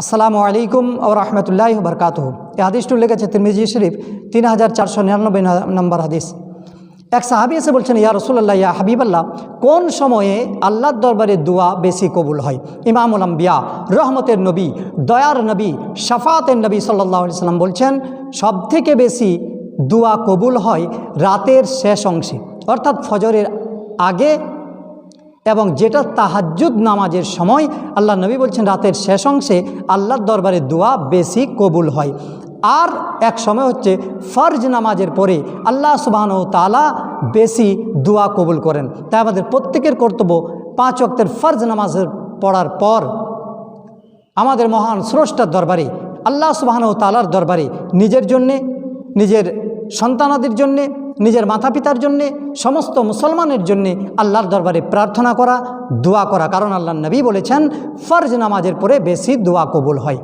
আসসালামু আলাইকুম ও রহমতুল্লাহ বরকাত এই হাদিসটি লেগেছে তিরমিজি শরীফ তিন হাজার চারশো নিরানব্বই নম্বর হাদিস। এক সাহাবি এসে বলছেন, ইয়া রসুল্লাহ ইয়া হাবিবাল্লাহ, কোন সময়ে আল্লাহর দরবারে দোয়া বেশি কবুল হয়? ইমামুল আম্বিয়া, রহমতের নবী, দয়ার নবী, শাফাতের নবী সাল্লাহ সাল্লাম বলছেন, সবথেকে বেশি দোয়া কবুল হয় রাতের শেষ অংশে, অর্থাৎ ফজরের আগে এবং যেটা তাহাজ্জুদ নামাজের সময়, আল্লাহ নবী বলছেন রাতের শেষ অংশে আল্লাহর দরবারে দোয়া বেশি কবুল হয়। আর এক সময় হচ্ছে ফরজ নামাজের পরে আল্লাহ সুবাহন তালা বেশি দোয়া কবুল করেন। তাই আমাদের প্রত্যেকের কর্তব্য পাঁচ অক্তের ফরজ নামাজের পড়ার পর আমাদের মহান স্রষ্টার দরবারে, আল্লাহ সুবাহন তালার দরবারে নিজের জন্যে, নিজের সন্তানাদের জন্যে নিজের মাতা পিতার জন্যে, সমস্ত মুসলমানের জন্যে আল্লাহর দরবারে প্রার্থনা করা, দোয়া করা। কারণ আল্লাহ নবী বলেছেন, ফরজ নামাজের পরে বেশি দোয়া কবুল হয়।